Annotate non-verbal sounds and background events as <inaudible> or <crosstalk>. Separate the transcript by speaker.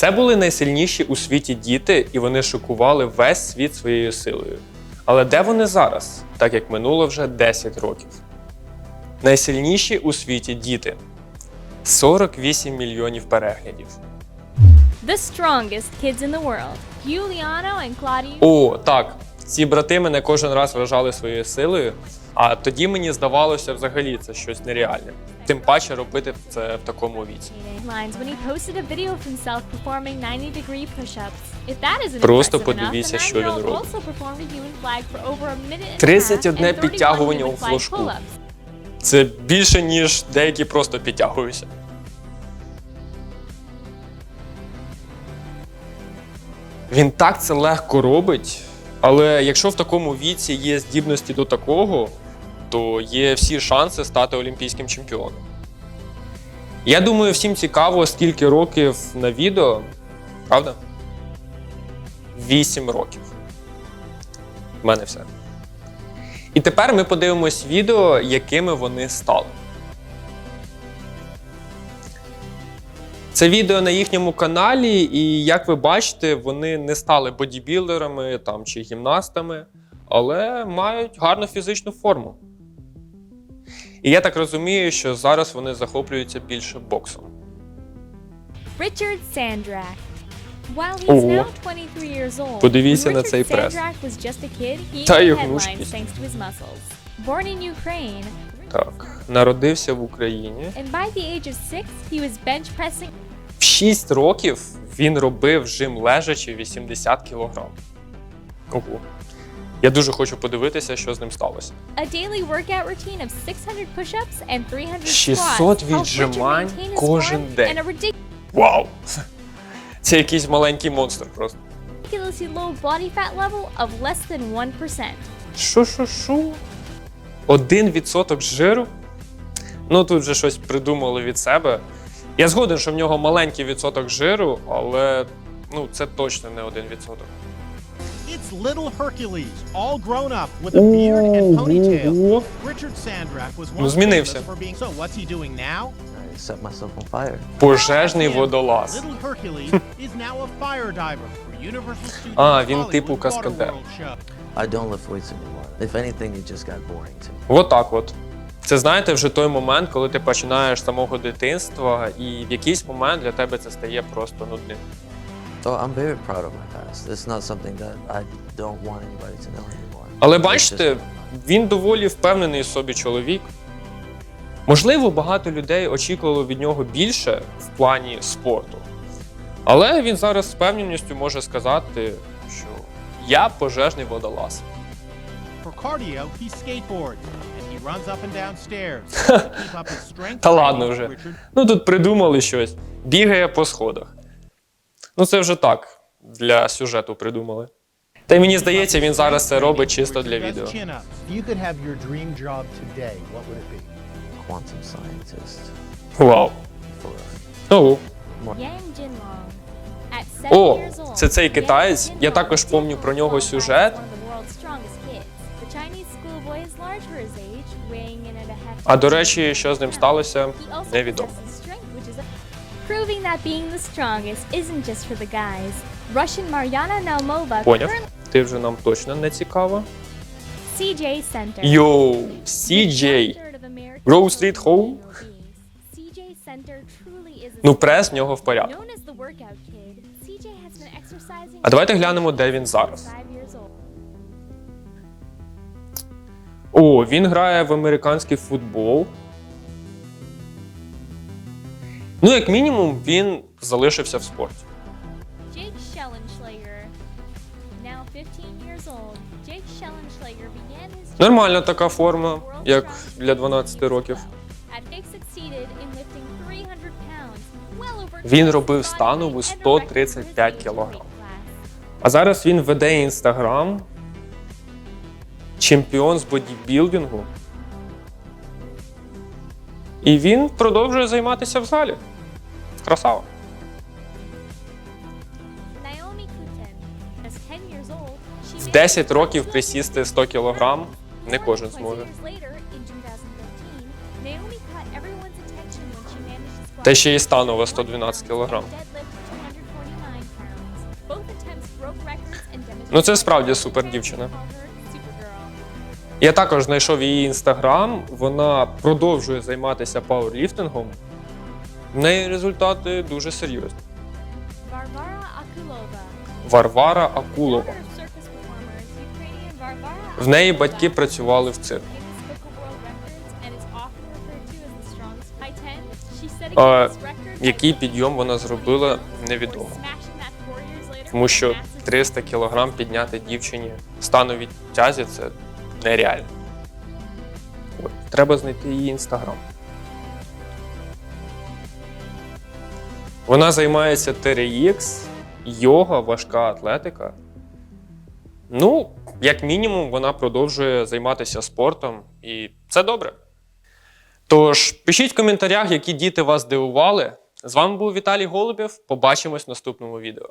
Speaker 1: Це були найсильніші у світі діти, і вони шокували весь світ своєю силою. Але де вони зараз, так як минуло вже 10 років? Найсильніші у світі діти 48 мільйонів переглядів.
Speaker 2: The strongest kids in the world, Giuliano and Claudio.
Speaker 1: О, так. Ці брати мене кожен раз вражали своєю силою, а тоді мені здавалося взагалі це щось нереальне. Тим паче робити це в такому віці.
Speaker 2: Lines when he posted a video of himself performing 90 degree push-ups. If that isn't
Speaker 1: Просто подивіться, що він
Speaker 2: 9-year-old
Speaker 1: робить.
Speaker 2: also performed a human flag for over a minute and a half
Speaker 1: 31 підтягування у флажку. Це більше, ніж деякі просто підтягуються. Він так це легко робить, але якщо в такому віці є здібності до такого, то є всі шанси стати олімпійським чемпіоном. Я думаю, всім цікаво, скільки років на відео, правда? Вісім років. В мене все. І тепер ми подивимось відео, якими вони стали. Це відео на їхньому каналі, і як ви бачите, вони не стали бодібілдерами там, чи гімнастами, але мають гарну фізичну форму. І я так розумію, що зараз вони захоплюються більше боксом.
Speaker 2: Richard Sandrak. While he's
Speaker 1: Ого.
Speaker 2: now 23 years old,
Speaker 1: Подивіться на
Speaker 2: Richard
Speaker 1: цей прес.
Speaker 2: Sandrak was just a kid, he
Speaker 1: Та
Speaker 2: made
Speaker 1: його
Speaker 2: headlines
Speaker 1: ручки.
Speaker 2: thanks to his muscles. Born in Ukraine,
Speaker 1: Так, народився в Україні.
Speaker 2: and by the age of six, he was bench pressing
Speaker 1: В 6 років він робив жим лежачи 80 кг. Ого. Я дуже хочу подивитися, що з ним сталося.
Speaker 2: a daily workout routine of 600 push-ups and 300
Speaker 1: 600
Speaker 2: squats. helped Richard
Speaker 1: віджимань кожен день. Вау! <laughs> Це якийсь маленький монстр просто.
Speaker 2: ridiculously low body fat level of less than 1%.
Speaker 1: Що, що, що? Один відсоток жиру? Ну тут вже щось придумали від себе. Я згоден, що в нього маленький відсоток жиру, але ну, це точно не один відсоток.
Speaker 3: It's little Hercules, all grown up with a beard and ponytail. Richard Sandrak was
Speaker 1: Ну, змінився.
Speaker 3: famous for being. So what's he doing now?
Speaker 4: I set myself on fire.
Speaker 1: Пожежний водолаз.
Speaker 3: Little Hercules is now a fire diver for Universal Studios
Speaker 1: А, він
Speaker 3: Hollywood
Speaker 1: типу каскадер.
Speaker 3: Waterworld show.
Speaker 4: I don't lift weights anymore. If anything, it just got boring to me.
Speaker 1: От так от. Це знаєте, вже той момент, коли ти починаєш з самого дитинства, і в якийсь момент для тебе це стає просто нудним.
Speaker 4: So I'm very proud of my past. It's not something that I don't want anybody to know anymore.
Speaker 1: Але бачите, він доволі впевнений в собі чоловік. Можливо, багато людей очікувало від нього більше в плані спорту. Але він зараз з впевненістю може сказати, що я пожежний водолаз.
Speaker 3: For cardio, he skateboards and he runs up and down stairs. Keep up his strength,
Speaker 1: Та ладно вже. Ну тут придумали щось. Бігає по сходах. Ну це вже так, для сюжету придумали. Та й мені здається, він зараз це робить чисто для відео. Вау.
Speaker 2: Seven
Speaker 1: О, це цей китаєць. Я також помню про нього сюжет. А до речі, що з ним
Speaker 2: 200
Speaker 1: сталося, невідомо.
Speaker 2: Proving that being the strongest isn't just for the guys. Russian Mariana Naumova
Speaker 1: Поняв. Ти вже нам точно не цікаво.
Speaker 2: CJ Center.
Speaker 1: Йоу, CJ. Grove Street Home.
Speaker 2: CJ Center truly is a
Speaker 1: Ну, прес в нього в порядку. А давайте глянемо, де він зараз. О, він грає в американський футбол. Ну, як мінімум, він залишився в спорті.
Speaker 2: Jake Schellenschlager, now 15 years old, Jake Schellenschlager began his
Speaker 1: Нормальна така форма, як для 12 років.
Speaker 2: At Jake succeeded in lifting 300 pounds, well over
Speaker 1: Він робив станову
Speaker 2: weight and the record
Speaker 1: 135
Speaker 2: for his
Speaker 1: кілограм. А зараз він веде інстаграм, чемпіон з бодібілдингу. І він продовжує займатися в залі. Красава.
Speaker 2: Naomi Kuten, just 10 years old, she
Speaker 1: В
Speaker 2: made
Speaker 1: 10
Speaker 2: a
Speaker 1: років присісти 100 кілограм не кожен зможе.
Speaker 2: years later, in 2013, Naomi caught everyone's attention when she managed to squat
Speaker 1: Та ще й станова 112 кілограм.
Speaker 2: deadlift 241 Both attempts broke records and demonstrated
Speaker 1: Ну, це справді супер дівчина. Я також знайшов її інстаграм. Вона продовжує займатися пауерліфтингом. В неї результати дуже серйозні. Варвара Акулова.
Speaker 2: Ukrainian Varvara
Speaker 1: В неї батьки працювали в цирку.
Speaker 2: Guinness Book of World Records and is often referred to as the strongest high 10. She set a
Speaker 1: А, Який підйом вона
Speaker 2: 40
Speaker 1: зробила, невідомо. Тому що
Speaker 2: massive
Speaker 1: 300 кілограм підняти дівчині становій тязі це нереально. От, треба знайти її інстаграм. Вона займається TRX, йога, важка атлетика. Ну, як мінімум, вона продовжує займатися спортом, і це добре. Тож, пишіть в коментарях, які діти вас дивували. З вами був Віталій Голубєв. Побачимось в наступному відео.